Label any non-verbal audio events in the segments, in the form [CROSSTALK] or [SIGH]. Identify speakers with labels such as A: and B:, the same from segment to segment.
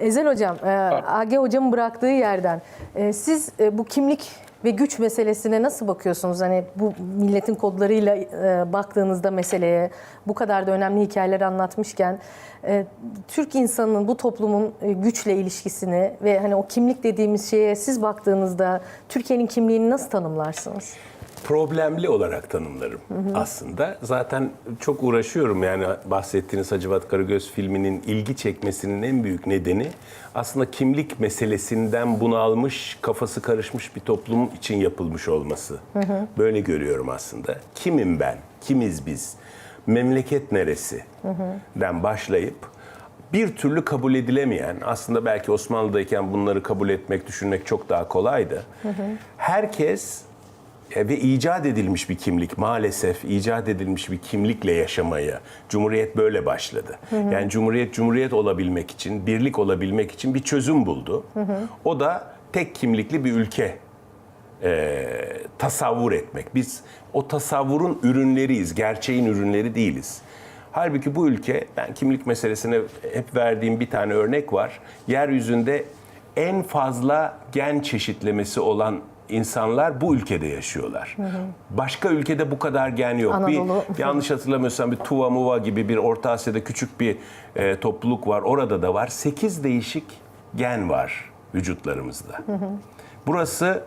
A: Ezel Hocam, e, AG Hocam'ın bıraktığı yerden e, siz e, bu kimlik ve güç meselesine nasıl bakıyorsunuz? Hani bu milletin kodlarıyla e, baktığınızda meseleye bu kadar da önemli hikayeler anlatmışken e, Türk insanının bu toplumun e, güçle ilişkisini ve hani o kimlik dediğimiz şeye siz baktığınızda Türkiye'nin kimliğini nasıl tanımlarsınız?
B: Problemli olarak tanımlarım aslında. Zaten çok uğraşıyorum yani bahsettiğiniz Hacivat Karagöz filminin ilgi çekmesinin en büyük nedeni aslında kimlik meselesinden bunalmış, kafası karışmış bir toplum için yapılmış olması. Böyle görüyorum aslında. Kimim ben? Kimiz biz? Memleket neresi? den başlayıp bir türlü kabul edilemeyen, aslında belki Osmanlı'dayken bunları kabul etmek, düşünmek çok daha kolaydı. Herkes e, ve icat edilmiş bir kimlik maalesef icat edilmiş bir kimlikle yaşamaya Cumhuriyet böyle başladı. Yani Cumhuriyet Cumhuriyet olabilmek için, birlik olabilmek için bir çözüm buldu. O da tek kimlikli bir ülke e, tasavvur etmek. Biz o tasavvurun ürünleriyiz, gerçeğin ürünleri değiliz. Halbuki bu ülke, ben kimlik meselesine hep verdiğim bir tane örnek var. Yeryüzünde en fazla gen çeşitlemesi olan insanlar bu ülkede yaşıyorlar. Başka ülkede bu kadar gen yok.
A: Anadolu.
B: Bir, [LAUGHS] yanlış hatırlamıyorsam bir Tuva Muva gibi bir Orta Asya'da küçük bir e, topluluk var. Orada da var. 8 değişik gen var vücutlarımızda. Burası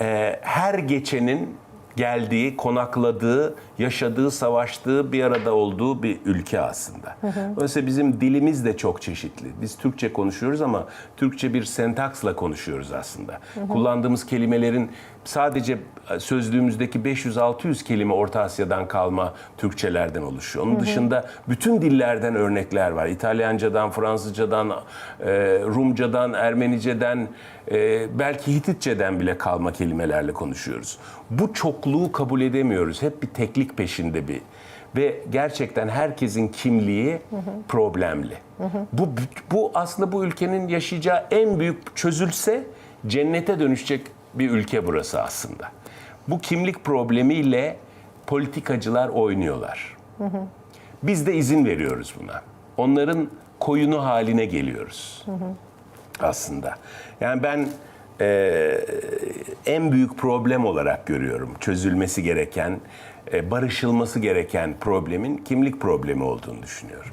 B: e, her geçenin geldiği, konakladığı, yaşadığı, savaştığı, bir arada olduğu bir ülke aslında. Dolayısıyla bizim dilimiz de çok çeşitli. Biz Türkçe konuşuyoruz ama Türkçe bir sentaksla konuşuyoruz aslında. Kullandığımız kelimelerin sadece sözlüğümüzdeki 500-600 kelime Orta Asya'dan kalma Türkçelerden oluşuyor. Onun dışında bütün dillerden örnekler var. İtalyancadan, Fransızcadan, e, Rumcadan, Ermenice'den, e, belki Hititçeden bile kalma kelimelerle konuşuyoruz. Bu çokluğu kabul edemiyoruz. Hep bir teklik peşinde bir ve gerçekten herkesin kimliği problemli. Bu bu aslında bu ülkenin yaşayacağı en büyük çözülse cennete dönüşecek bir ülke burası aslında. Bu kimlik problemiyle politikacılar oynuyorlar. Biz de izin veriyoruz buna. Onların koyunu haline geliyoruz aslında. Yani ben e, en büyük problem olarak görüyorum çözülmesi gereken, e, barışılması gereken problemin kimlik problemi olduğunu düşünüyorum.